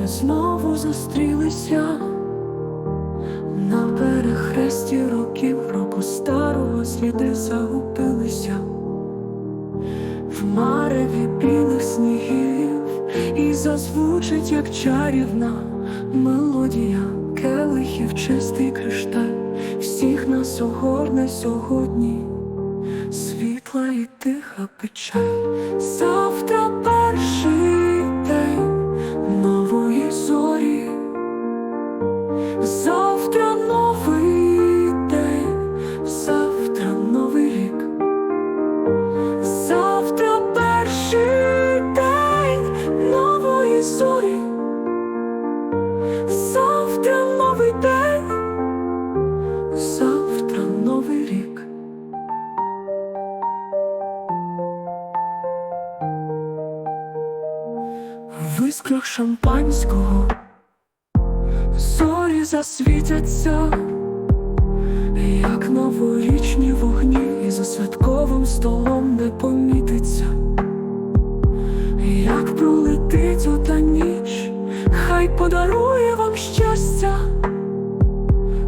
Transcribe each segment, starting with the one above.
ми знову зустрілися на перехресті років. Року старого сліди загубилися. В мареві білих снігів. І зазвучить, як чарівна мелодія келихів, чистий кришталь, всіх нас огорне сьогодні, світла і тиха печаль. Завтра перший нової зорі. В іскрах шампанського. Зорі засвітяться, як новорічні вогні, і за святковим столом не помітиться, як пролетить ота ніч, хай подарує вам щастя,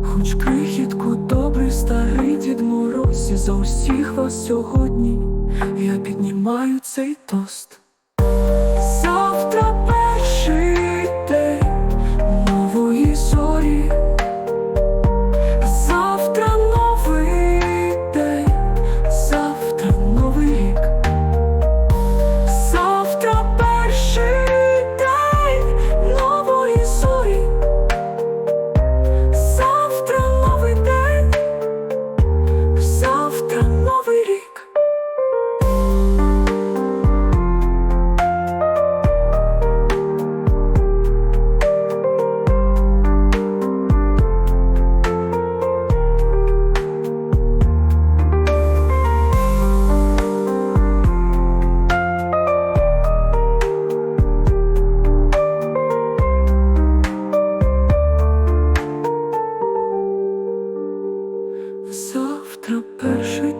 хоч крихітку добрий старий дід Мороз, і за усіх вас сьогодні я піднімаю цей тост. Завтра перший